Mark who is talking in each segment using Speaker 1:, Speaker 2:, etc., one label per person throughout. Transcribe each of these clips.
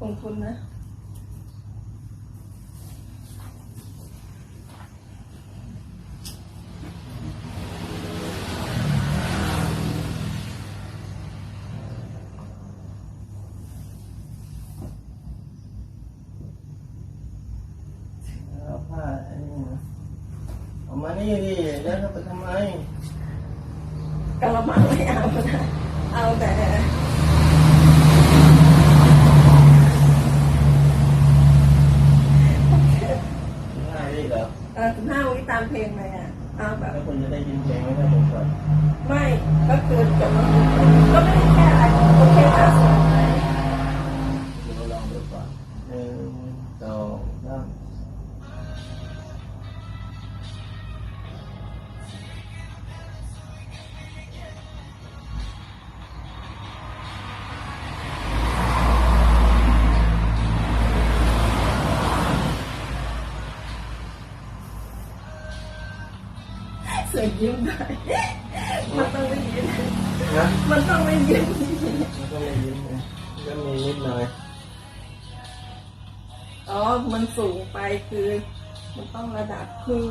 Speaker 1: ของคุณนะ
Speaker 2: เอาผ้าอันนี้มาเอามานี่ดิแล้วจะไปทำไม
Speaker 1: กระมังไม่เอานะเอาแต่
Speaker 2: ง่ายดิเหรอ
Speaker 1: เออถึงห้าวิตามเพลง เลยอะเอาแบบ
Speaker 2: แล้วคุณจะได้ยินเพลงไหมถ้าผมเปิด
Speaker 1: ไม่ก็คือจบแล้วก็ไม่ได้แค่อะไรโอเคค่ะ
Speaker 2: เสือ
Speaker 1: ยิ้มได้มันต้องไม่ยิ้ม
Speaker 2: นะ
Speaker 1: มันต้องไม่ยิ้ม
Speaker 2: มันก็ไม่ยิ้มนะก็มีนิดหน่อย
Speaker 1: อ๋อ มันสูงไปคือ มันต้องระดับคือ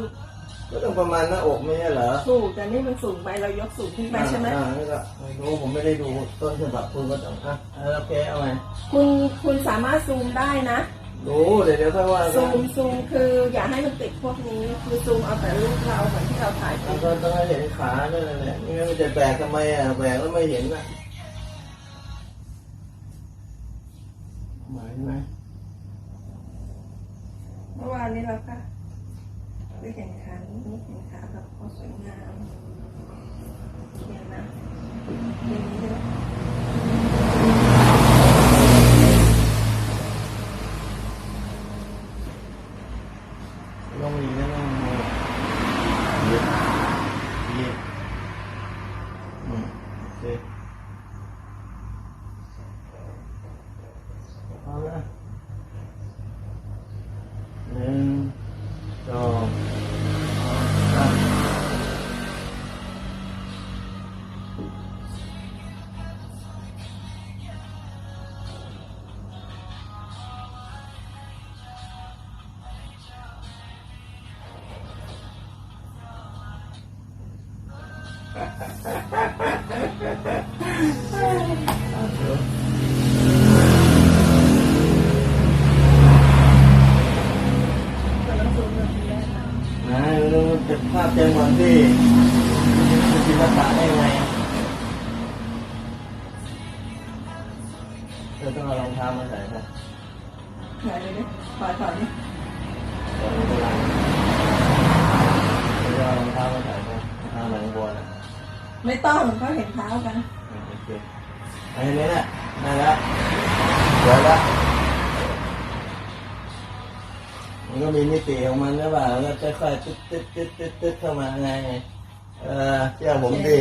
Speaker 2: ก็ต้องประมาณหน้าอกไม่ใช่เหรอ
Speaker 1: สูงแต่นี่มันสูงไปเรายกสูงขึ้นไปใช่ไหม
Speaker 2: อ่านี่ก็ไม่รู้ผมไม่ได้ดูต้นฉบับคุณก็ต้องอะเอาโอเคเอาไง
Speaker 1: คุณคุณสามารถซูมได้นะ
Speaker 2: ดูเดี๋ยวเดี๋ยวค่อยว่ากั
Speaker 1: ซู
Speaker 2: น
Speaker 1: มซูมคืออย่าให้มันติดพวกนี้ คือซูมเอาแต่รูปเราเหมือนที่เราถ่ายไป
Speaker 2: มันก็ต้องให้เห็นขาด้วยแหละนี่มันจะแบกทำไมอะแบกแล้วไม่เห็นอะหมายไหม
Speaker 1: เมื่อวานนี้เราก็ได้เห็นขานี่เห็นขาแบบพอสวยงามเห็นนะอย่างนี้เลย
Speaker 2: ต้องมีนะต้องมีเย็บเย็บอืมโอเคเอาละหนึ่ง สองสาพเต็มก่อนที่จะจินตนาการได้ไงเราต้องเอารองเท้ามาใส่นะ
Speaker 1: ไหนเลยดิถอยถอยดิ
Speaker 2: ก่อนเวลาเราจะเอารองเท้ามาใส่นะรองเท้าหนังวัวนะ
Speaker 1: ไม่ต้องเขาเห็นเท้ากัน
Speaker 2: โอเคอันนี้แหละได้แล้วเดี๋ยวละ ก็มีมิติของมันหรือเปล่าแล้วก็ค่อยๆตึ๊ดตึ๊ดตึ๊ดตึ๊ดตึ๊ดเข้ามาไง เออเชื่อผมดิ